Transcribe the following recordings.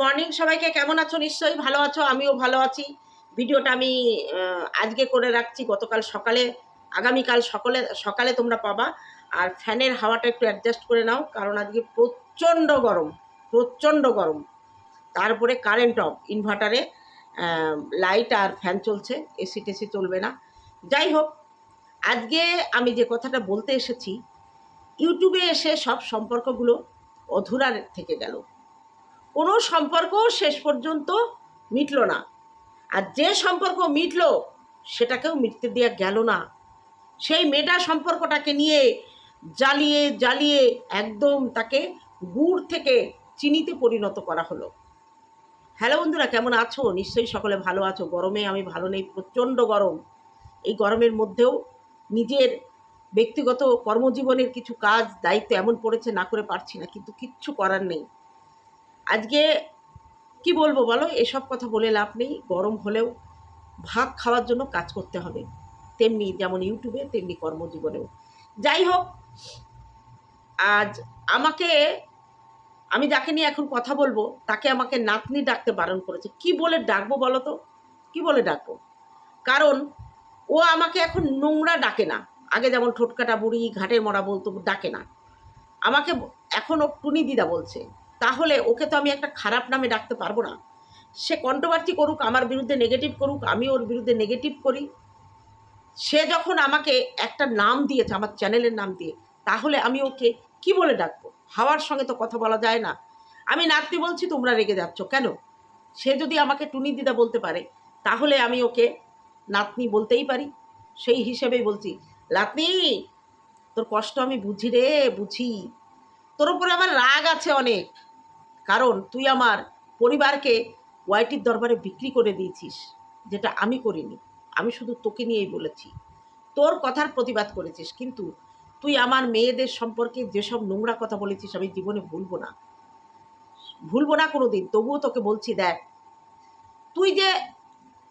Morning সবাইকে কেমন আছো? নিশ্চয়ই ভালো আছো, আমিও ভালো আছি। ভিডিওটা আমি আজকে করে রাখছি, গতকাল সকালে, আগামীকাল সকালে সকালে তোমরা পাবা। আর ফ্যানের হাওয়াটা একটু অ্যাডজাস্ট করে নাও, কারণ আজকে প্রচণ্ড গরম প্রচণ্ড গরম। তারপরে কারেন্ট অফ ইনভার্টারে লাইট আর ফ্যান চলছে এসি টেসি চলবে না। যাই হোক, আজকে আমি যে কথাটা বলতে এসেছি ইউটিউবে এসে সব সম্পর্কগুলো অধুরার থেকে গেল। কোনো সম্পর্ক শেষ পর্যন্ত মিটলো না। আর যে সম্পর্ক মিটল, সেটাকেও মিটতে দেওয়া গেল না। সেই মেটা সম্পর্কটাকে নিয়ে জ্বালিয়ে জ্বালিয়ে একদম তাকে গুড় থেকে চিনিতে পরিণত করা হলো। হ্যালো বন্ধুরা, কেমন আছো? নিশ্চয়ই সকলে ভালো আছো। গরমে আমি ভালো নেই, প্রচণ্ড গরম। এই গরমের মধ্যেও নিজের ব্যক্তিগত কর্মজীবনের কিছু কাজ, দায়িত্ব এমন পড়েছে, না করে পারছি না। কিন্তু কিচ্ছু করার নেই। আজকে কি বলব বলো? এসব কথা বলে লাভ নেই। গরম হলেও ভাত খাওয়ার জন্য কাজ করতে হবে। তেমনি যেমন ইউটিউবে, তেমনি কর্মজীবনেও। যাই হোক, আজ আমাকে, আমি যাকে নিয়ে এখন কথা বলব, তাকে আমাকে নাতনি ডাকতে বারণ করেছে। কি বলে ডাকবো বলো তো? কি বলে ডাকবো? কারণ ও আমাকে এখন নোংরা ডাকে না। আগে যেমন ঠোটকাটা বুড়ি, ঘাটের মরা বলতো, ডাকে না। আমাকে এখন ও টুনি দিদা বলছে। তাহলে ওকে তো আমি একটা খারাপ নামে ডাকতে পারব না। সে কন্ট্রোভার্সি করুক, আমার বিরুদ্ধে নেগেটিভ করুক, আমি ওর বিরুদ্ধে নেগেটিভ করি। সে যখন আমাকে একটা নাম দিয়েছে, আমার চ্যানেলের নাম দিয়ে, তাহলে আমি ওকে কি বলে ডাকবো? হাওয়ার সঙ্গে তো কথা বলা যায় না। আমি নাতনি বলছি, তোমরা রেগে যাচ্ছ কেন? সে যদি আমাকে টুনি দিদা বলতে পারে, তাহলে আমি ওকে নাতনি বলতেই পারি। সেই হিসেবেই বলছি, নাতনি, তোর কষ্ট আমি বুঝি রে, বুঝি। তোর উপরে আমার রাগ আছে অনেক। কারণ তুই আমার পরিবারকে ওয়াইটির দরবারে বিক্রি করে দিয়েছিস, যেটা আমি করিনি। আমি শুধু তোকে নিয়েই বলেছি। তোর কথার প্রতিবাদ করেছিস, কিন্তু তুই আমার মেয়েদের সম্পর্কে যেসব নোংরা কথা বলেছিস, আমি জীবনে ভুলবো না। ভুলবো না কোনো দিন তবুও তোকে বলছি, দেখ, তুই যে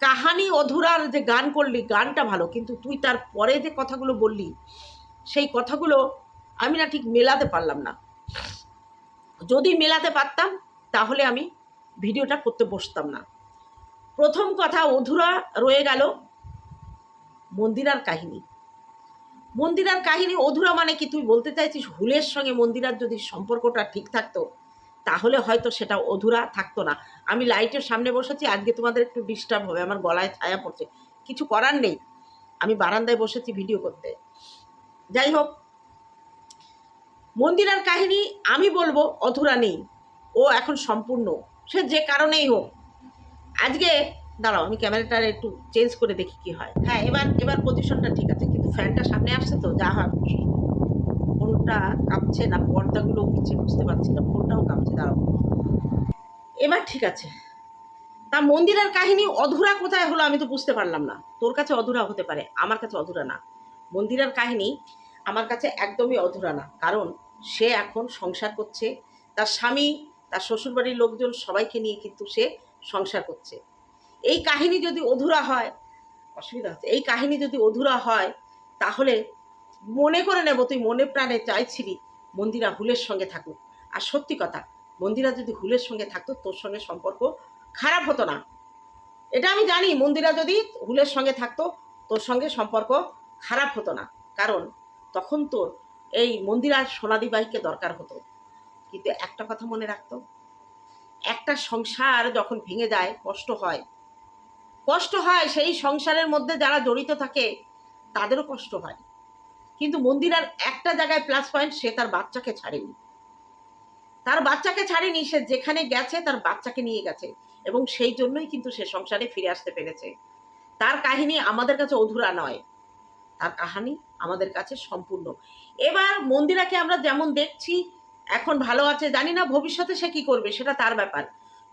কাহানি অধুরার যে গান করলি, গানটা ভালো, কিন্তু তুই তার পরে যে কথাগুলো বললি, সেই কথাগুলো আমি না ঠিক মেলাতে পারলাম না। যদি মেলাতে পারতাম, তাহলে আমি ভিডিওটা করতে বসতাম না। প্রথম কথা অধুরা রয়ে গেল মন্দিরার কাহিনী। মন্দিরার কাহিনী অধুরা মানে কি? তুই বলতে চাইছিস হুলের সঙ্গে মন্দিরার যদি সম্পর্কটা ঠিক থাকতো, তাহলে হয়তো সেটা অধুরা থাকতো না। আমি লাইটের সামনে বসেছি, আজকে তোমাদের একটু ডিস্টার্ব হবে, আমার গলায় ছায়া পড়ছে। কিছু করার নেই। আমি বারান্দায় বসেছি ভিডিও করতে। যাই হোক মন্দিরার কাহিনী আমি বলব অধুরা নেই। ও এখন সম্পূর্ণ। সে যে কারণেই হোক। আজকে, দাঁড়াও, আমি ক্যামেরাটা একটু চেঞ্জ করে দেখি কি হয়। হ্যাঁ এবার এবার পজিশনটা ঠিক আছে, কিন্তু ফ্যানটা সামনে আসছে তো, যা হয়। ফোনটা কাঁপছে না, পর্দাগুলো উঠছে, বুঝতে পারছি না, ফোনটাও কাঁপছে, দাঁড়াও। এবার ঠিক আছে। তা মন্দিরের কাহিনী অধুরা কোথায় হলো আমি তো বুঝতে পারলাম না। তোর কাছে অধুরা হতে পারে, আমার কাছে অধুরা না। মন্দিরের কাহিনী আমার কাছে একদমই অধুরা না, কারণ সে এখন সংসার করছে। তার স্বামী, তার শ্বশুরবাড়ির লোকজন সবাইকে নিয়ে কিন্তু সে সংসার করছে। এই কাহিনী যদি অধুরা হয়, অসুবিধা হচ্ছে। এই কাহিনী যদি অধুরা হয়, তাহলে মনে করে নেব, তুই মনে প্রাণে চাইছিলি মন্দিরা হুলের সঙ্গে থাকুক। আর সত্যি কথা, মন্দিরা যদি হুলের সঙ্গে থাকতো, তোর সঙ্গে সম্পর্ক খারাপ হতো না। এটা আমি জানি, মন্দিরা যদি হুলের সঙ্গে থাকতো, তোর সঙ্গে সম্পর্ক খারাপ হতো না। কারণ তখন তোর এই মন্দিরার সোনাদিবাইকে দরকার হতো। কিন্তু একটা কথা মনে রাখতো, একটা সংসার যখন ভেঙে যায়, কষ্ট হয়। কষ্ট হয় সেই সংসারের মধ্যে যারা জড়িত থাকে, তাদেরও কষ্ট হয়। কিন্তু মন্দিরার একটা জায়গায় প্লাস পয়েন্ট সে তার বাচ্চাকে ছাড়েনি। তার বাচ্চাকে ছাড়েনি, সে যেখানে গেছে তার বাচ্চাকে নিয়ে গেছে এবং সেই জন্যই কিন্তু সে সংসারে ফিরে আসতে পেরেছে। তার কাহিনী আমাদের কাছে অধুরা নয়। তার কাহিনী আমাদের কাছে সম্পূর্ণ। এবার মন্দিরাকে আমরা যেমন দেখছি, এখন ভালো আছে, জানি না ভবিষ্যতে সে কি করবে, সেটা তার ব্যাপার।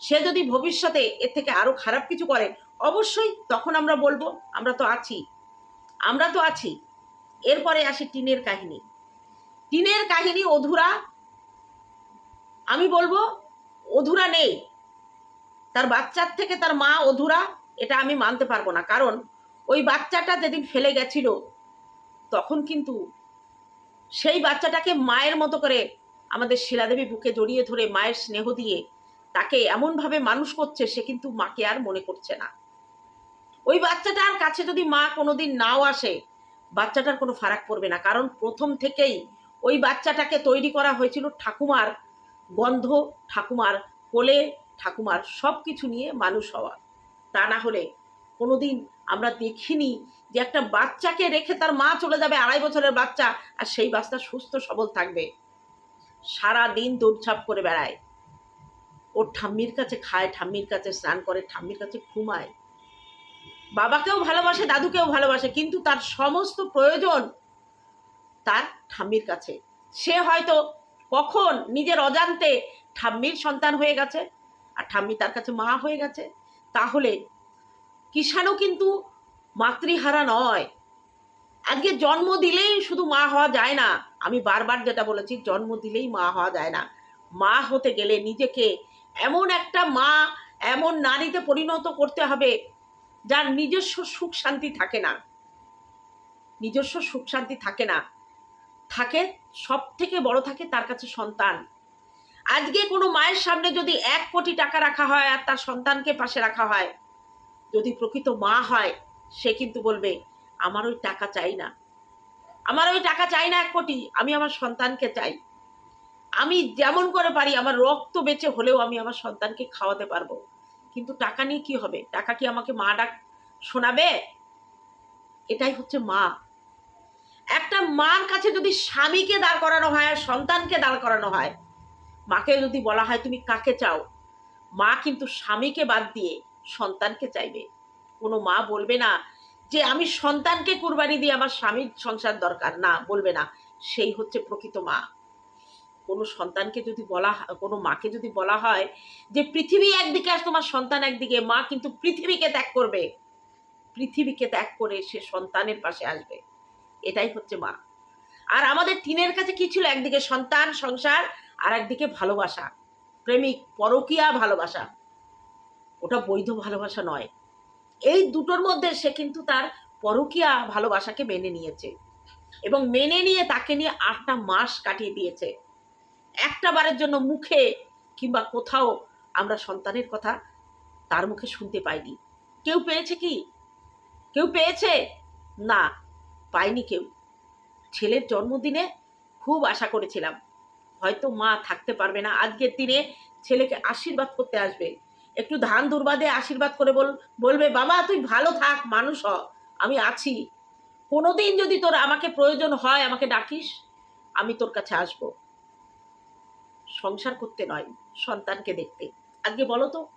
সে যদি ভবিষ্যতে এর থেকে আরও খারাপ কিছু করে, অবশ্যই তখন আমরা বলব, আমরা তো আছি। আমরা তো আছি। এরপরে আসি টিনের কাহিনী। টিনের কাহিনী অধুরা, আমি বলব, অধুরা নেই। তার বাচ্চার থেকে তার মা অধুরা, এটা আমি মানতে পারব না। কারণ ওই বাচ্চাটা যেদিন ফেলে গেছিল, তখন কিন্তু সেই বাচ্চাটাকে মায়ের মতো করে আমাদের শিলাদেবী বুকে জড়িয়ে ধরে মায়ের স্নেহ দিয়ে তাকে এমনভাবে মানুষ করছে, সে কিন্তু মাকে আর মনে করছে না। ওই বাচ্চাটার কাছে যদি মা কোনোদিন নাও আসে, বাচ্চাটার কোনো ফারাক পড়বে না। কারণ প্রথম থেকেই ওই বাচ্চাটাকে তৈরি করা হয়েছিল ঠাকুমার গন্ধ, ঠাকুমার কোলে, ঠাকুমার সব কিছু নিয়ে মানুষ হওয়া। তা না হলে কোনোদিন আমরা দেখিনি যে একটা বাচ্চাকে রেখে তার মা চলে যাবে আড়াই বছরের বাচ্চা আর সেই বাচ্চা সুস্থ, সবল থাকবে। সারা দিন দৌড়ছাপ করে বেড়ায়। ওর ঠাম্মির কাছে খায়, ঠাম্মির কাছে স্নান করে, ঠাম্মির কাছে ঘুমায়। বাবাকেও ভালোবাসে, দাদুকেও ভালোবাসে, কিন্তু তার সমস্ত প্রয়োজন তার ঠাম্মির কাছে। সে হয়তো কখন নিজের অজান্তে ঠাম্মির সন্তান হয়ে গেছে আর ঠাম্মি তার কাছে মা হয়ে গেছে। তাহলে কিষাণও কিন্তু মাতৃহারা নয়। আজকে জন্ম দিলেই শুধু মা হওয়া যায় না। আমি বারবার যেটা বলেছি, জন্ম দিলেই মা হওয়া যায় না। মা হতে গেলে নিজেকে এমন একটা মা, এমন নারীতে পরিণত করতে হবে যার নিজস্ব সুখ শান্তি থাকে না। নিজস্ব সুখ শান্তি থাকে না। থাকে সব থেকে বড় থাকে তার কাছে সন্তান। আজকে কোনো মায়ের সামনে যদি এক কোটি টাকা রাখা হয় আর তার সন্তানকে পাশে রাখা হয় যদি প্রকৃত মা হয়, সে কিন্তু বলবে, আমার ওই টাকা চাই না। আমার ওই টাকা চাই না এক কোটি, আমি আমার সন্তানকে চাই। আমি যেমন করে পারি, আমার রক্ত বেঁচে হলেও আমি আমার সন্তানকে খাওয়াতে পারব। কিন্তু টাকা নিয়ে কি হবে? টাকা কি আমাকে মা ডাক শোনাবে? এটাই হচ্ছে মা। একটা মার কাছে যদি স্বামীকে দাঁড় করানো হয় আর সন্তানকে দাঁড় করানো হয়, মাকে যদি বলা হয়, তুমি কাকে চাও? মা কিন্তু স্বামীকে বাদ দিয়ে সন্তানকে চাইবে। কোনো মা বলবে না যে, আমি সন্তানকে কুরবানি দিয়ে আমার স্বামীর সংসার দরকার। না, বলবে না। সেই হচ্ছে প্রকৃত মা। কোনো সন্তানকে যদি বলা কোনো মাকে যদি বলা হয় যে, পৃথিবী একদিকে আর তোমার সন্তান একদিকে। মা কিন্তু পৃথিবীকে ত্যাগ করবে। পৃথিবীকে ত্যাগ করে সে সন্তানের পাশে আসবে। এটাই হচ্ছে মা। আর আমাদের টিনের কাছে কি ছিল? একদিকে সন্তান, সংসার আর একদিকে ভালোবাসা। প্রেমিক পরকীয়া, ভালোবাসা। ওটা বৈধ ভালোবাসা নয়। এই দুটোর মধ্যে সে কিন্তু তার পরকীয়া ভালোবাসাকে মেনে নিয়েছে এবং মেনে নিয়ে তাকে নিয়ে আটটা মাস কাটিয়ে দিয়েছে। একটা বারের জন্য মুখে কিংবা কোথাও আমরা সন্তানের কথা তার মুখে শুনতে পাইনি। কেউ পেয়েছে কি? কেউ পেয়েছে? না, পাইনি কেউ। ছেলের জন্মদিনে খুব আশা করেছিলাম। হয়তো মা থাকতে পারবে না। আজকের দিনে ছেলেকে আশীর্বাদ করতে আসবে। একটু ধান দুর্বাদে আশীর্বাদ করে বল, বলবে, বাবা, তুই ভালো থাক, মানুষ হ, আমি আছি। কোনোদিন যদি তোর আমাকে প্রয়োজন হয়, আমাকে ডাকিস, আমি তোর কাছে আসব। সংসার করতে নয়, সন্তানকে দেখতে। আজকে বলো তো,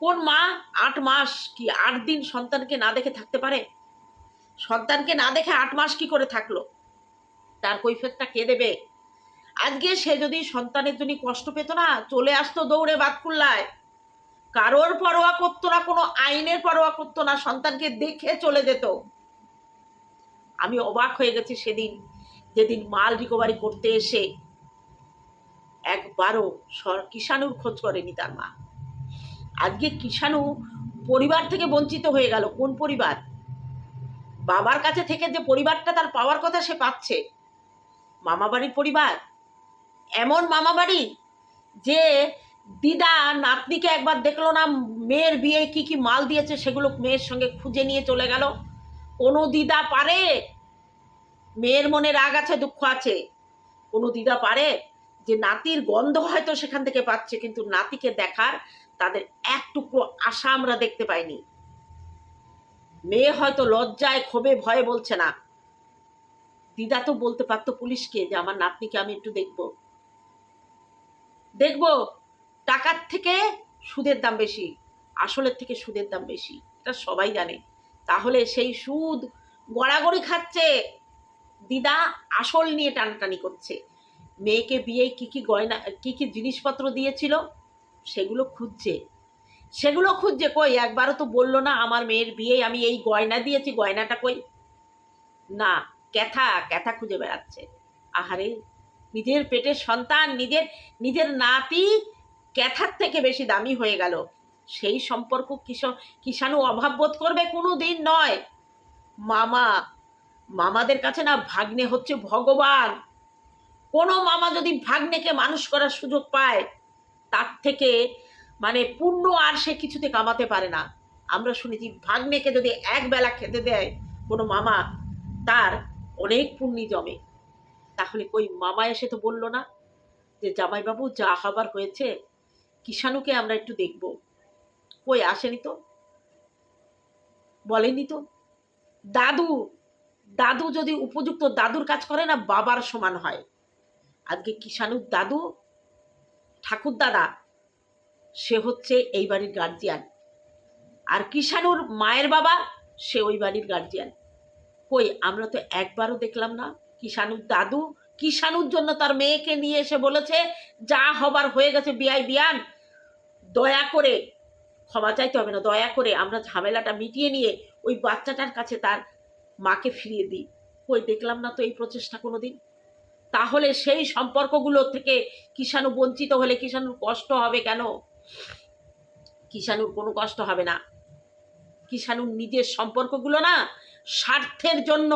কোন মা আট মাস কি আট দিন সন্তানকে না দেখে থাকতে পারে? সন্তানকে না দেখে আট মাস কি করে থাকল? তার কৈফিয়তটা কে দেবে? আজকে সে যদি সন্তানের জন্য কষ্ট পেত না, চলে আসতো দৌড়ে বাতকুল্লায়। কারোর পরোয়া করতো না, কোনো আইনের পরোয়া করতো না, সন্তানকে দেখে চলে যেত। আমি অবাক হয়ে গেছি সেদিন, যেদিন মাল রিকভারি করতে এসে একবারও কিষাণুর খোঁজ করেনি তার মা। আজকে কিষাণু পরিবার থেকে বঞ্চিত হয়ে গেল। কোন পরিবার? বাবার কাছে থেকে যে পরিবারটা তার পাওয়ার কথা সে পাচ্ছে। মামাবাড়ির পরিবার? এমন মামাবাড়ি যে দিদা নাতনিকে একবার দেখল না? মেয়ের বিয়ে কি কি মাল দিয়েছে সেগুলো মেয়ের সঙ্গে খুঁজে নিয়ে চলে গেল। কোনো দিদা পারে? মেয়ের মনে রাগ আছে, দুঃখ আছে। কোনো দিদা পারে যে নাতির গন্ধ হয়তো সেখান থেকে পাচ্ছে, কিন্তু নাতিকে দেখার তাদের এক টুকরো আশা আমরা দেখতে পাইনি। মেয়ে হয়তো লজ্জায়, ক্ষোভে, ভয়ে বলছে না। দিদা তো বলতে পারতো পুলিশকে যে আমার নাতনিকে আমি একটু দেখব। দেখব? টাকার থেকে সুদের দাম বেশি, আসলের থেকে সুদের দাম বেশি, এটা সবাই জানে। তাহলে সেই সুদ গড়াগড়ি খাচ্ছে, দিদা আসল নিয়ে টানাটানি করছে। মেয়েকে বিয়ে কি কি গয়না, কি কি জিনিসপত্র দিয়েছিল, সেগুলো খুঁজছে। সেগুলো খুঁজছে কই? একবারও তো বলল না, আমার মেয়ের বিয়ে আমি এই গয়না দিয়েছি, গয়নাটা কই? না, ক্যাথা ক্যাথা খুঁজে বেড়াচ্ছে। আহারে, নিজের পেটের সন্তান, নিজের নিজের নাতি ক্যাথার থেকে বেশি দামি হয়ে গেল। সেই সম্পর্ক কিষ কিষাণু অভাব বোধ করবে কোনো দিন নয়। মামা, মামাদের কাছে না ভাগ্নে হচ্ছে ভগবান। কোনো মামা যদি ভাগ্নেকে মানুষ করার সুযোগ পায়, তার থেকে মানে পুণ্য আর সে কিছুতে কামাতে পারে না। আমরা শুনেছি ভাগ্নেকে যদি এক বেলা খেতে দেয় কোনো মামা, তার অনেক পুণ্যি জমে। তাহলে কই মামা এসে তো বলল না যে, জামাইবাবু, যা হবার হয়েছে কিষাণুকে আমরা একটু দেখব। কই আসেনি তো? বলেনি তো? দাদু দাদু যদি উপযুক্ত দাদুর কাজ করে না, বাবার সমান হয়। আজকে কিষাণুর দাদু, ঠাকুর দাদা, সে হচ্ছে এই বাড়ির গার্জিয়ান আর কিষাণুর মায়ের বাবা, সে ওই বাড়ির গার্জিয়ান কই, আমরা তো একবারও দেখলাম না, কিষাণুর দাদু কিষাণুর জন্য তার মেয়েকে নিয়ে এসে বলেছে, যা হবার হয়ে গেছে, বিয়াই বিয়ান। দয়া করে, ক্ষমা চাইতে হবে না, দয়া করে আমরা ঝামেলাটা মিটিয়ে নিয়ে ওই বাচ্চাটার কাছে তার মাকে ফিরিয়ে দিই। কই, দেখলাম না তো এই প্রচেষ্টা কোনো দিন তাহলে সেই সম্পর্কগুলো থেকে কিষাণু বঞ্চিত হলে কিষাণুর কষ্ট হবে কেন? কিষাণুর কোনো কষ্ট হবে না। কিষাণুর নিজের সম্পর্কগুলো না স্বার্থের জন্য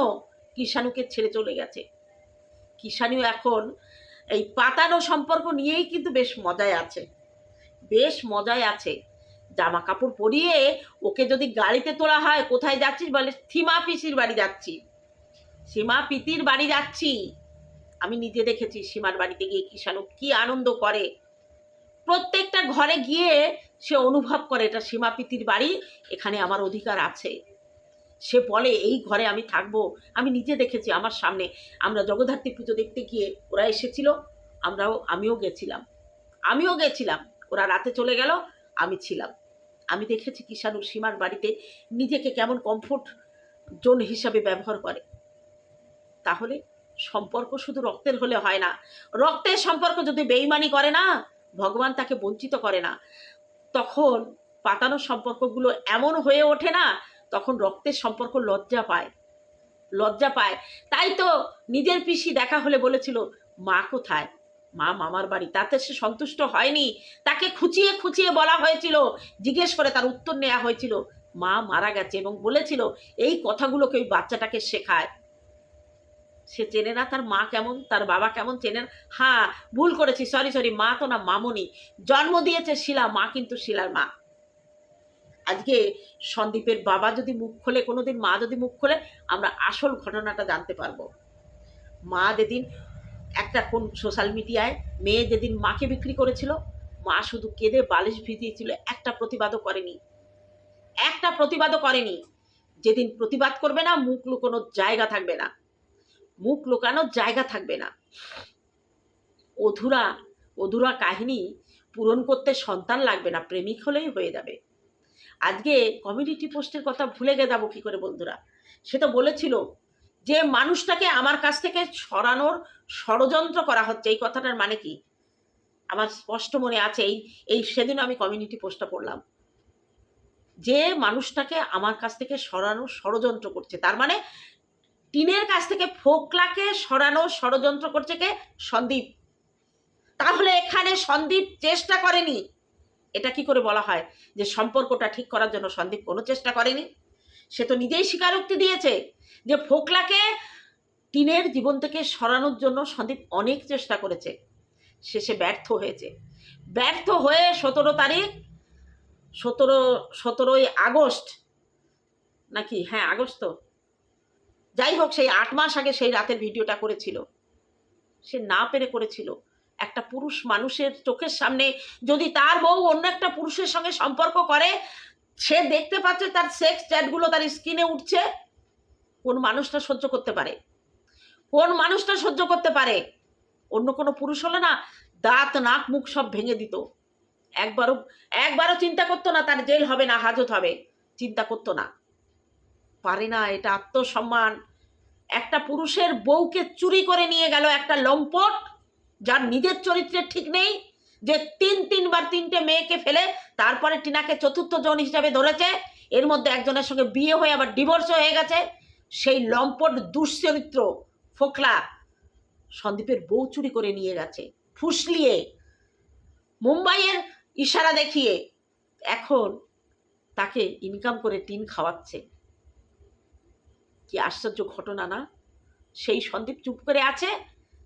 কিষাণুকে ছেড়ে চলে গেছে। কিষাণু এখন এই পাতানো সম্পর্ক নিয়েই কিন্তু বেশ মজায় আছে। বেশ মজায় আছে। জামা কাপড় পরিয়ে ওকে যদি গাড়িতে তোলা হয়, কোথায় যাচ্ছিস বলে, সীমা পিসির বাড়ি যাচ্ছি। সীমা পিতির বাড়ি যাচ্ছি। আমি নিজে দেখেছি সীমার বাড়িতে গিয়ে কিষাণু কি আনন্দ করে। প্রত্যেকটা ঘরে গিয়ে সে অনুভব করে, এটা সীমা পিতির বাড়ি, এখানে আমার অধিকার আছে। সে বলে, এই ঘরে আমি থাকব। আমি নিজে দেখেছি আমার সামনে। আমরা জগদ্ধাত্রী পুজো দেখতে গিয়ে ওরা এসেছিল। আমরাও, আমিও গেছিলাম। আমিও গেছিলাম। ওরা রাতে চলে গেল, আমি ছিলাম। আমি দেখেছি কিষাণুর সীমার বাড়িতে নিজেকে কেমন কমফোর্ট জোন হিসাবে ব্যবহার করে। তাহলে সম্পর্ক শুধু রক্তের হলে হয় না, রক্তের সম্পর্ক যদি বেইমানি করে না, ভগবান তাকে বঞ্চিত করে না। তখন পাতানো সম্পর্কগুলো এমন হয়ে ওঠে না, তখন রক্তের সম্পর্ক লজ্জা পায়। লজ্জা পায়। তাই তো নিজের পিসি দেখা হলে বলেছিল, মা কোথায়? মা মামার বাড়ি, তাতে সে সন্তুষ্ট হয়নি। তাকে খুঁচিয়ে খুঁচিয়ে বলা হয়েছিল, জিজ্ঞেস করে তার উত্তর নেওয়া হয়েছিল। মা মারা গেছে এবং বলেছিল, এই কথাগুলোকে ওই বাচ্চাটাকে শেখায়। সে চেনে না তার মা কেমন, তার বাবা কেমন, চেনে হ্যাঁ ভুল করেছি সরি সরি মা তো না, মামনি। জন্ম দিয়েছে শিলা, মা কিন্তু শিলার মা। আজকে সন্দীপের বাবা যদি মুখ খোলে, কোনোদিন মা যদি মুখ খোলে, আমরা আসল ঘটনাটা জানতে পারব। মা যেদিন একটা কোন সোশ্যাল মিডিয়ায় মেয়ে যেদিন মাকে বিক্রি করেছিল, মা শুধু কেঁদে বালিশ ভিজিয়েছিল, একটা প্রতিবাদও করেনি। একটা প্রতিবাদও করেনি। যেদিন প্রতিবাদ করবে না, মুখ লুকোনোর জায়গা থাকবে না। মুখ লুকানোর জায়গা থাকবে না। অধুরা অধুরা কাহিনী পূরণ করতে সন্তান লাগবে না, প্রেমিক হলেই হয়ে যাবে। আজকে কমিউনিটি পোস্টের কথা ভুলে গে যাব কী করে বন্ধুরা? সে তো বলেছিল যে মানুষটাকে আমার কাছ থেকে সরানোর ষড়যন্ত্র করা হচ্ছে, এই কথাটার মানে কি? আমার স্পষ্ট মনে আছে এই এই সেদিন আমি কমিউনিটি পোস্টটা পড়লাম। যে মানুষটাকে আমার কাছ থেকে সরানো ষড়যন্ত্র করছে, তার মানে টিনের কাছ থেকে ফোকলাকে সরানো ষড়যন্ত্র করছে কে? সন্দীপ। তাহলে এখানে সন্দীপ চেষ্টা করেনি। এটা কি করে বলা হয়? যে সম্পর্কটা ঠিক করার জন্য সন্দীপ কোনো চেষ্টা করেনি? সে তো নিজেই স্বীকারোক্তি দিয়েছে যে ফোকলাকে টিনের জীবন থেকে সরানোর জন্য সন্দীপ অনেক চেষ্টা করেছে। শেষে ব্যর্থ হয়েছে। ব্যর্থ হয়ে সতেরো তারিখ, সতেরো, সতেরোই আগস্ট নাকি? হ্যাঁ আগস্ট তো। যাই হোক, সেই আট মাস আগে সেই রাতের ভিডিওটা করেছিল। সে না পেরে করেছিল। একটা পুরুষ মানুষের চোখের সামনে যদি তার বউ অন্য একটা পুরুষের সঙ্গে সম্পর্ক করে সে দেখতে পাচ্ছে তার সেক্স চ্যাটগুলো তার স্ক্রিনে উঠছে। কোন মানুষটা সহ্য করতে পারে? কোন মানুষটা সহ্য করতে পারে? অন্য কোনো পুরুষ হলে না, দাঁত, নাক, মুখ সব ভেঙে দিত। একবারও একবারও চিন্তা করতো না, তার জেল হবে না, হাজত হবে। চিন্তা করতো না। পারে না, এটা আত্মসম্মান। একটা পুরুষের বউকে চুরি করে নিয়ে গেল একটা লম্পট, যার নিজের চরিত্রের ঠিক নেই। যে তিন, তিনবার তিনটে মেয়েকে ফেলে তারপরে টিনাকে চতুর্থ জন হিসাবে ধরেছে, এর মধ্যে একজনের সঙ্গে বিয়ে হয়ে আবার ডিভোর্স হয়ে গেছে। সেই লম্পট দুশ্চরিত্র ফোকলা সন্দীপের বউ চুরি করে নিয়ে গেছে, ফুসলিয়ে। মুম্বাইয়ের ইশারা দেখিয়ে এখন তাকে ইনকাম করে টিন খাওয়াচ্ছে। কি আশ্চর্য ঘটনা না? সেই সন্দীপ চুপ করে আছে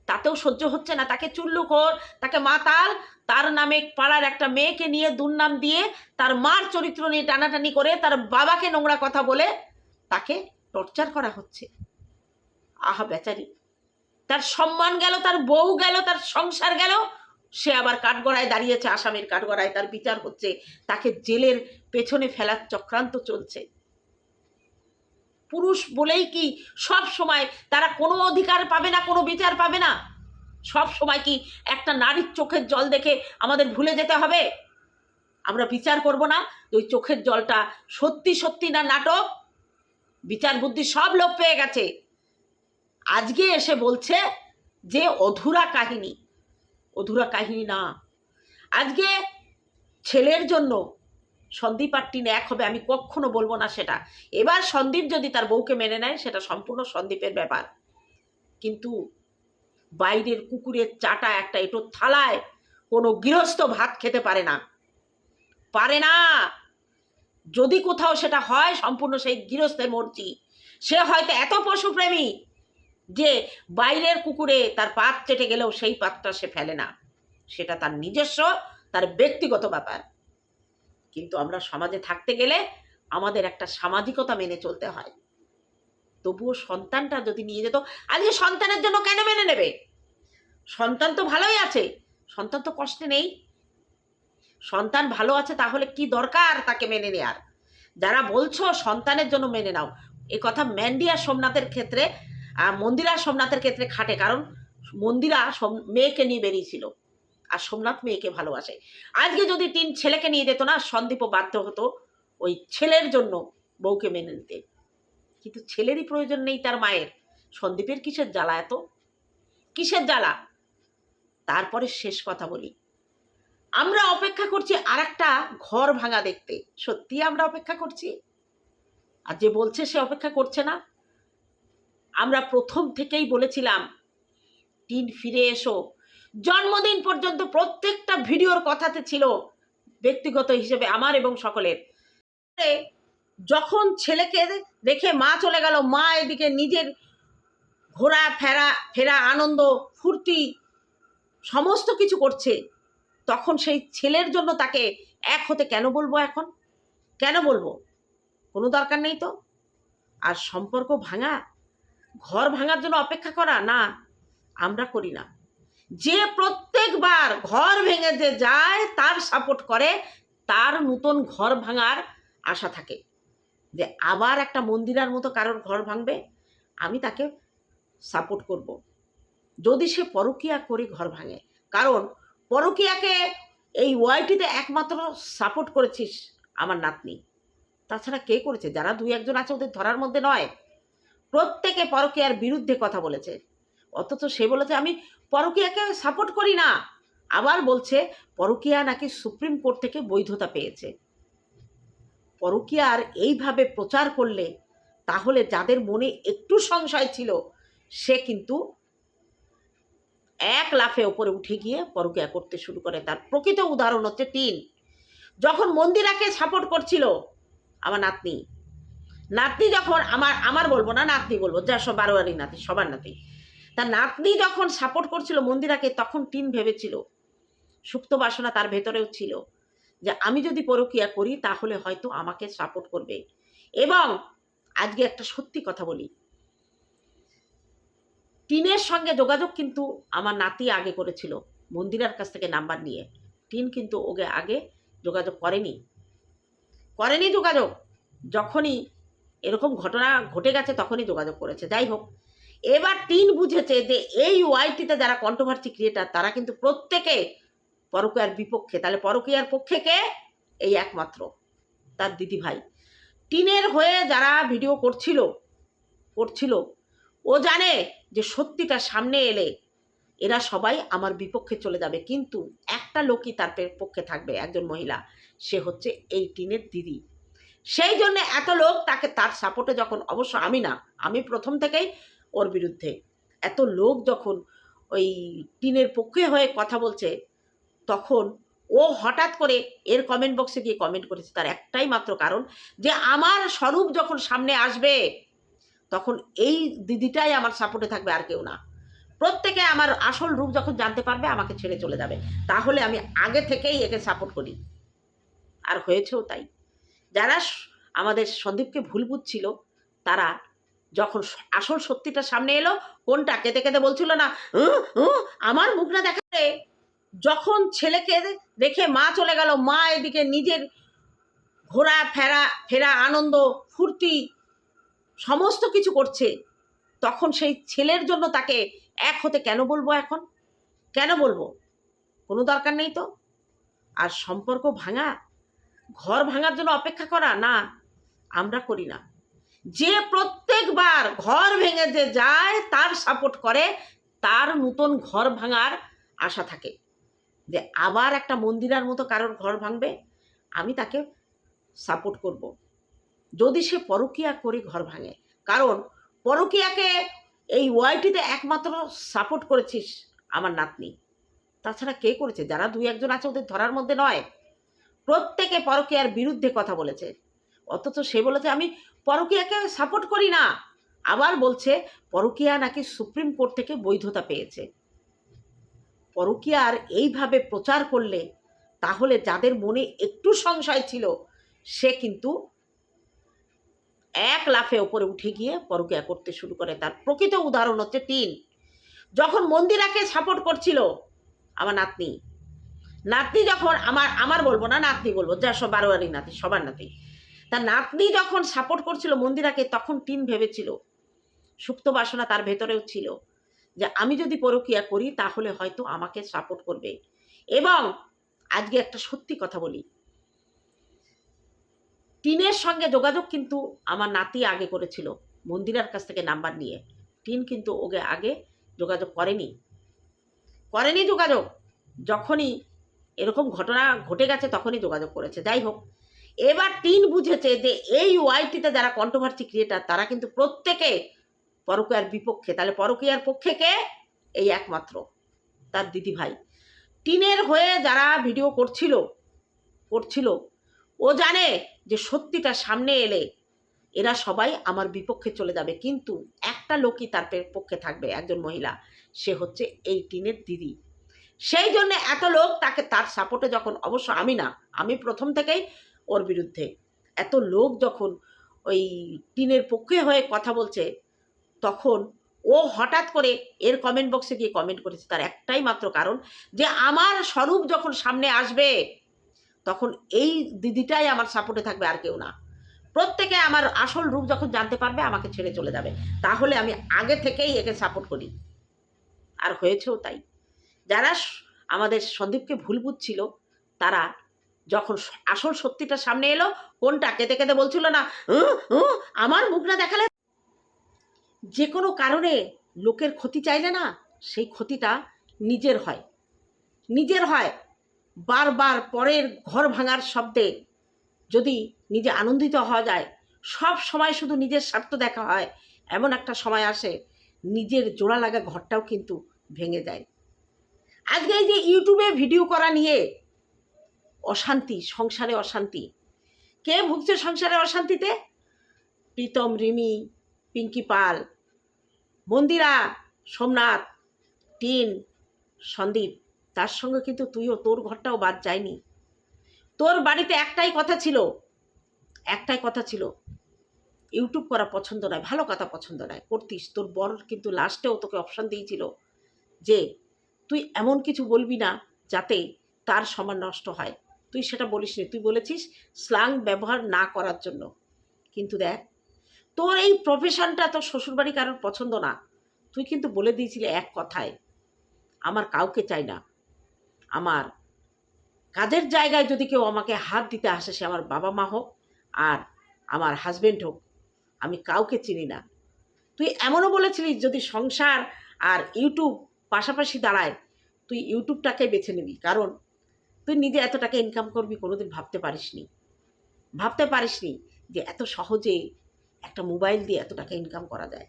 তাতেও সহ্য হচ্ছে না। তাকে চুল্লু চুল্লুখোর, তাকে মাতাল, তার নামে পাড়ার একটা মেয়েকে নিয়ে দুর্নাম দিয়ে তার মার চরিত্র নিয়ে টানাটানি করে তার বাবাকে নোংরা কথা বলে তাকে টর্চার করা হচ্ছে। আহা বেচারি। তার সম্মান গেল, তার বউ গেল, তার সংসার গেল। সে আবার কাঠগড়ায় দাঁড়িয়েছে, আসামের কাঠগড়ায় তার বিচার হচ্ছে। তাকে জেলের পেছনে ফেলার চক্রান্ত চলছে। পুরুষ বলেই কি সব সময় তারা কোনো অধিকার পাবে না, কোনো বিচার পাবে না? সব সময় কি একটা নারীর চোখের জল দেখে আমাদের ভুলে যেতে হবে? আমরা বিচার করব না ওই চোখের জলটা সত্যি সত্যি না নাটক? বিচার বুদ্ধি সব লোক পেয়ে গেছে। আজকে এসে বলছে যে অধুরা কাহিনী। অধুরা কাহিনী না। আজকে ছেলের জন্য সন্দীপ আর টিন এক হবে, আমি কখনো বলব না সেটা। এবার সন্দীপ যদি তার বউকে মেনে নেয়, সেটা সম্পূর্ণ সন্দীপের ব্যাপার। কিন্তু বাইরের কুকুরের চাটা একটা এটো থালায় কোনো গৃহস্থ ভাত খেতে পারে না। পারে না! যদি কোথাও সেটা হয়, সম্পূর্ণ সেই গৃহস্থের মর্জি। সে হয়তো এত পশুপ্রেমী যে বাইরের কুকুরে তার পাত চেটে গেলেও সেই পাতটা সে ফেলে না। সেটা তার নিজস্ব, তার ব্যক্তিগত ব্যাপার। কিন্তু আমরা সমাজে থাকতে গেলে আমাদের একটা সামাজিকতা মেনে চলতে হয়। তবুও সন্তানটা যদি নিয়ে যেত, আজকে সন্তানের জন্য কেন মেনে নেবে? সন্তান তো ভালোই আছে, সন্তান তো কষ্টে নেই। সন্তান ভালো আছে তাহলে কি দরকার তাকে মেনে নেয়ার? যারা বলছো সন্তানের জন্য মেনে নাও, এ কথা ম্যান্ডি আর সোমনাথের ক্ষেত্রে মন্দিরা সোমনাথের ক্ষেত্রে খাটে, কারণ মন্দিরা মেয়েকে নিয়ে বেরিয়েছিল। আর সোমনাথ মেয়েকে ভালোবাসে। আজকে যদি তিন ছেলেকে নিয়ে যেত না, সন্দীপও বাধ্য হতো ওই ছেলের জন্য বউকে মেনে নিতে। কিন্তু ছেলেরই প্রয়োজন নেই তার মায়ের। সন্দীপের কিসের জ্বালা এত? কিসের জ্বালা? তারপরে শেষ কথা বলি। আমরা অপেক্ষা করছি আর একটা ঘর ভাঙা দেখতে। সত্যি আমরা অপেক্ষা করছি? আর যে বলছে সে অপেক্ষা করছে না? আমরা প্রথম থেকেই বলেছিলাম, টিন ফিরে এসো। জন্মদিন পর্যন্ত প্রত্যেকটা ভিডিওর কথাতে ছিল ব্যক্তিগত হিসেবে আমার এবং সকলের। যখন ছেলেকে দেখে মা চলে গেল, মা এদিকে নিজের ঘোরা, ফেরা ফেরা, আনন্দ, ফুর্তি, সমস্ত কিছু করছে, তখন সেই ছেলের জন্য তাকে এক হতে কেন বলব এখন? কেন বলব? কোনো দরকার নেই তো? আর সম্পর্ক ভাঙা, ঘর ভাঙার জন্য অপেক্ষা করা? না, আমরা করি না। যে প্রত্যেকবার ঘর ভেঙে যে যায়, তার সাপোর্ট করে, তার নতুন ঘর ভাঙার আশা থাকে। যে আবার একটা মন্দিরার মতো কারোর ঘর ভাঙবে, আমি তাকে সাপোর্ট করব। যদি সে পরকিয়া করে ঘর ভাঙে, কারণ পরকিয়াকে এই ওয়াইটিতে একমাত্র সাপোর্ট করেছিস আমার নাতনি। তাছাড়া কে করেছে? যারা দুই একজন আছে, ওদের ধরার মধ্যে নয়। প্রত্যেকে পরকিয়ার বিরুদ্ধে কথা বলেছে। অথচ সে বলেছে, আমি পরকিয়াকে সাপোর্ট করি না। আবার বলছে, পরকিয়া নাকি সুপ্রিম কোর্ট থেকে বৈধতা পেয়েছে। পরকিয়ার এইভাবে প্রচার করলে তাহলে যাদের মনে একটু সংশয় ছিল, সে কিন্তু এক লাফে ওপরে উঠে গিয়ে পরকিয়া করতে শুরু করে। তার প্রকৃত উদাহরণ হচ্ছে টিন। যখন মন্দিরাকে সাপোর্ট করছিল, আমার নাতনি। নাতনি যখন আমার আমার বলব না, নাতনি বলব, যা সব বারোয়ারি নাতি, সবার নাতি। তার নাতনি যখন সাপোর্ট করছিল মন্দিরাকে, তখন টিন ভেবেছিল, সুপ্ত বাসনা তার ভেতরেও ছিল যে আমি যদি পরকিয়া করি, তাহলে হয়তো আমাকে সাপোর্ট করবে। এবং আজকে একটা সত্যি কথা বলি। টিনের সঙ্গে যোগাযোগ কিন্তু আমার নাতি আগে করেছিল, মন্দিরার কাছ থেকে নাম্বার নিয়ে। টিন কিন্তু ওকে আগে যোগাযোগ করেনি। করেনি যোগাযোগ, যখনই এরকম ঘটনা ঘটে গেছে, তখনই যোগাযোগ করেছে। যাই হোক এবার টিন বুঝেছে যে এই ওয়াইটিতে যারা কন্ট্রোভার্সি ক্রিয়েটার তারা কিন্তু প্রত্যেকে পরকীয়ার বিপক্ষে, তাহলে পরকীয়ার পক্ষে কে? এই একমাত্র তার দিদি ভাই। টিনের হয়ে যারা ভিডিও করছিল করছিল, ও জানে যে সত্যিটা সামনে এলে এরা সবাই আমার বিপক্ষে চলে যাবে, কিন্তু একটা লোকই তার পক্ষে থাকবে, একজন মহিলা। সে হচ্ছে এই টিনের দিদি। সেই জন্য এত লোক তাকে তার সাপোর্টে যখন অবশ্য আমি না, আমি প্রথম থেকেই ওর বিরুদ্ধে। এত লোক যখন ওই টিনের পক্ষে হয়ে কথা বলছে, তখন ও হঠাৎ করে এর কমেন্ট বক্সে গিয়ে কমেন্ট করেছে। তার একটাই মাত্র কারণ যে আমার স্বরূপ যখন সামনে আসবে, তখন এই দিদিটাই আমার সাপোর্টে থাকবে আর কেউ না। প্রত্যেকে আমার আসল রূপ যখন জানতে পারবে, আমাকে ছেড়ে চলে যাবে। তাহলে আমি আগে থেকেই একে সাপোর্ট করি। আর হয়েছেও তাই। যারা আমাদের সন্দীপকে ভুল বুঝছিল, তারা যখন আসল সত্যিটা সামনে এলো কোনটা? কেঁদে কেঁদে বলছিল না "উহ, উহ, আমার মুখ না দেখালে? যখন ছেলেকে রেখে মা চলে গেল মা এদিকে নিজের ঘোরা ফেরা ফেরা আনন্দ ফুর্তি সমস্ত কিছু করছে। তখন সেই ছেলের জন্য তাকে এক হতে কেন বলব এখন? কেন বলব? কোনো দরকার নেই তো? আর সম্পর্ক ভাঙা? ঘর ভাঙার জন্য অপেক্ষা করা? না আমরা করি না। যে প্রত্যেকবার ঘর ভেঙে যে যায়, তার সাপোর্ট করে, তার নতুন ঘর ভাঙার আশা থাকে। যে আবার একটা মন্দিরার মতো কারোর ঘর ভাঙবে, আমি তাকে সাপোর্ট করব। যদি সে পরকিয়া করে ঘর ভাঙে, কারণ পরকিয়াকে এই ওয়াইটিতে একমাত্র সাপোর্ট করেছিস আমার নাতনি। তাছাড়া কে করেছে? যারা দুই একজন আছে, ওদের ধরার মধ্যে নয়। প্রত্যেকে পরকিয়ার বিরুদ্ধে কথা বলেছে। অথচ সে বলেছে, আমি পরকিয়াকে সাপোর্ট করি না। আবার বলছে, পরকিয়া নাকি সুপ্রিম কোর্ট থেকে বৈধতা পেয়েছে। পরকিয়ার এইভাবে প্রচার করলে তাহলে যাদের মনে একটু সংশয় ছিল, সে কিন্তু এক লাফে ওপরে উঠে গিয়ে পরকিয়া করতে শুরু করে। তার প্রকৃত উদাহরণ হচ্ছে তিন যখন মন্দিরাকে সাপোর্ট করছিল, আমার নাতনি নাতনি যখন আমার আমার বলব না নাতনি বলব, যা সব বারোয়ারি নাতি, সবার নাতি তার নাতনি যখন সাপোর্ট করছিল মন্দিরাকে, তখন টিন ভেবেছিল, সুপ্ত বাসনা তার ভেতরেও ছিল যে আমি যদি পরকিয়া করি, তাহলে হয়তো আমাকে সাপোর্ট করবে। এবং আজকে একটা সত্যি কথা বলি। টিনের সঙ্গে যোগাযোগ কিন্তু আমার নাতি আগে করেছিল, মন্দিরার কাছ থেকে নাম্বার নিয়ে। টিন কিন্তু ওকে আগে যোগাযোগ করেনি। করেনি যোগাযোগ, যখনই এরকম ঘটনা ঘটে গেছে, তখনই যোগাযোগ করেছে। যাই হোক এবার টিন বুঝেছে যে এই ওয়াইটিতে যারা কন্ট্রোভার্সি ক্রিয়েটার তারা কিন্তু প্রত্যেকে পরকীয়ার বিপক্ষে, তাহলে পরকীয়ার পক্ষে কে? এই একমাত্র তার দিদি ভাই টিনের হয়ে যারা ভিডিও করছিল করছিল, ও জানে যে সত্যিটা সামনে এলে এরা সবাই আমার বিপক্ষে চলে যাবে, কিন্তু একটা লোকই তার পক্ষে থাকবে, একজন মহিলা। সে হচ্ছে এই টিনের দিদি। সেই জন্য এত লোক তাকে, তার সাপোর্টে যখন, অবশ্য আমি না, আমি প্রথম থেকেই ওর বিরুদ্ধে। এত লোক যখন ওই টিনের পক্ষে হয়ে কথা বলছে, তখন ও হঠাৎ করে এর কমেন্ট বক্সে গিয়ে কমেন্ট করেছে। তার একটাই মাত্র কারণ যে আমার স্বরূপ যখন সামনে আসবে, তখন এই দিদিটাই আমার সাপোর্টে থাকবে আর কেউ না। প্রত্যেকে আমার আসল রূপ যখন জানতে পারবে, আমাকে ছেড়ে চলে যাবে। তাহলে আমি আগে থেকেই একে সাপোর্ট করি। আর হয়েছেও তাই। যারা আমাদের সন্দীপকে ভুল বুঝছিল, তারা যখন আসল সত্যিটা সামনে এলো কোনটা কেঁদে কেঁদে বলছিল না "উহ, উহ, আমার মুখ না দেখালে যে কোনো কারণে লোকের ক্ষতি চাইলে না সেই ক্ষতিটা নিজের হয়। নিজের হয়। বারবার পরের ঘর ভাঙার শব্দে যদি নিজে আনন্দিত হওয়া যায় সব সময় শুধু নিজের স্বার্থ দেখা হয় এমন একটা সময় আসে নিজের জোড়া লাগা ঘরটাও কিন্তু ভেঙে যায়। আজকে এই যে ইউটিউবে ভিডিও করা নিয়ে অশান্তি, সংসারে অশান্তি। কে ভুগছে সংসারে অশান্তিতে? প্রীতম, রিমি, পিঙ্কি পাল, মন্দিরা, সোমনাথ, টিন, সন্দীপ। তার সঙ্গে কিন্তু তুইও, তোর ঘরটাও বাদ যায়নি। তোর বাড়িতে একটাই কথা ছিল, একটাই কথা ছিল, ইউটিউব করা পছন্দ নয়, ভালো কথা পছন্দ নয়, করতিস। তোর বর কিন্তু লাস্টেও তোকে অপশান দিয়েছিল যে, তুই এমন কিছু বলবি না যাতে তার সমান নষ্ট হয়। তুই সেটা বলিস নি। তুই বলেছিস স্লাং ব্যবহার না করার জন্য। কিন্তু দেখ, তোর এই প্রফেশনটা তোর শ্বশুরবাড়ি কারোর পছন্দ না। তুই কিন্তু বলে দিয়েছিলি এক কথায়, আমার কাউকে চাই না। আমার কাজের জায়গায় যদি কেউ আমাকে হাত দিতে আসে, সে আমার বাবা মা হোক আর আমার হাজবেন্ড হোক, আমি কাউকে চিনি না। তুই এমনও বলেছিলিস যদি সংসার আর ইউটিউব পাশাপাশি দাঁড়ায়, তুই ইউটিউবটাকে বেছে নিবি। কারণ তুই নিজে এত টাকা ইনকাম করবি, কোনোদিন ভাবতে পারিসনি। ভাবতে পারিসনি যে এত সহজে একটা মোবাইল দিয়ে এত টাকা ইনকাম করা যায়।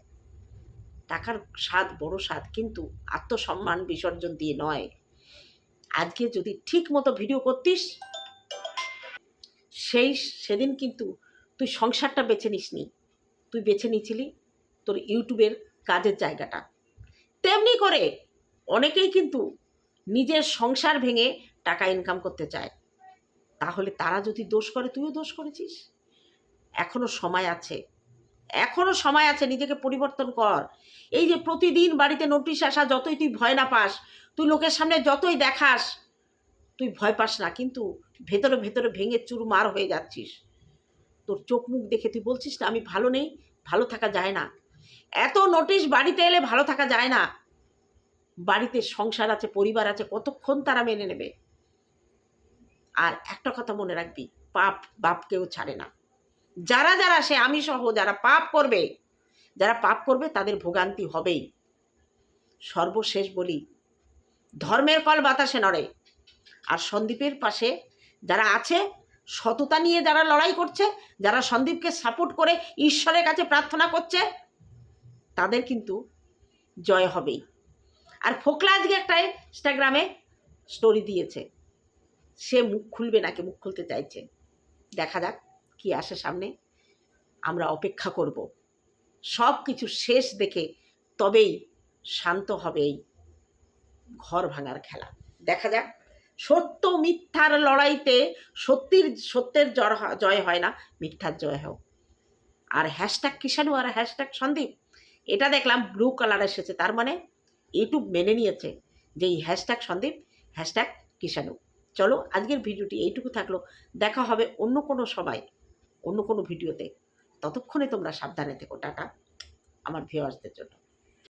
টাকার স্বাদ বড় স্বাদ, কিন্তু আত্মসম্মান বিসর্জন দিয়ে নয়। আজকে যদি ঠিক মতো ভিডিও করতিস, সেই সেদিন কিন্তু তুই সংসারটা বেছে নিসনি। তুই বেছে নিয়েছিলি তোর ইউটিউবের কাজের জায়গাটা। তেমনি করে অনেকেই কিন্তু নিজের সংসার ভেঙে টাকা ইনকাম করতে চায়, তাহলে তারা যদি দোষ করে, তুইও দোষ করেছিস। এখনও সময় আছে, এখনও সময় আছে, নিজেকে পরিবর্তন কর। এই যে প্রতিদিন বাড়িতে নোটিশ আসা, যতই তুই ভয় না পাস, তুই লোকের সামনে যতই দেখাস, তুই ভয় পাস না, কিন্তু ভেতরে ভেতরে ভেঙে চুরমার হয়ে যাচ্ছিস। তোর চোখ মুখ দেখে তুই বলছিস না, আমি ভালো নেই, ভালো থাকা যায় না। এত নোটিশ বাড়িতে এলে ভালো থাকা যায় না। বাড়িতে সংসার আছে, পরিবার আছে, কতক্ষণ তারা মেনে নেবে? আর একটা কথা মনে রাখবি, পাপ বাপকেও ছাড়ে না। যারা যারা সে আমি সহ যারা পাপ করবে, যারা পাপ করবে তাদের ভোগান্তি হবেই। সর্বশেষ বলি, ধর্মের কল বাতাসে নড়ে। আর সন্দীপের পাশে যারা আছে, সততা নিয়ে যারা লড়াই করছে, যারা সন্দীপকে সাপোর্ট করে ঈশ্বরের কাছে প্রার্থনা করছে, তাদের কিন্তু জয় হবেই। আর ফোকলা আজকে একটা ইনস্টাগ্রামে স্টোরি দিয়েছে। সে মুখ খুলবে নাকি? মুখ খুলতে চাইছে। দেখা যাক কি আসে সামনে। আমরা অপেক্ষা করব। সব কিছু শেষ দেখে তবেই শান্ত হবে এই ঘর ভাঙার খেলা। দেখা যাক। সত্য মিথ্যার লড়াইতে সত্যির, সত্যের জয় হয়- না, মিথ্যার জয় হোক। আর হ্যাশট্যাগ কিষাণু আর হ্যাশট্যাগ সন্দীপ, এটা দেখলাম ব্লু কালার এসেছে। তার মানে ইউটিউব মেনে নিয়েছে যে এই হ্যাশট্যাগ সন্দীপ হ্যাশট্যাগ কিষাণু। চলো আজকের ভিডিওটি এইটুকু থাকল। দেখা হবে অন্য কোনো সময়, অন্য কোনো ভিডিওতে। ততক্ষণে তোমরা সাবধানে থেকো, টাটা। আমার ভিউয়ার্সদের জন্য।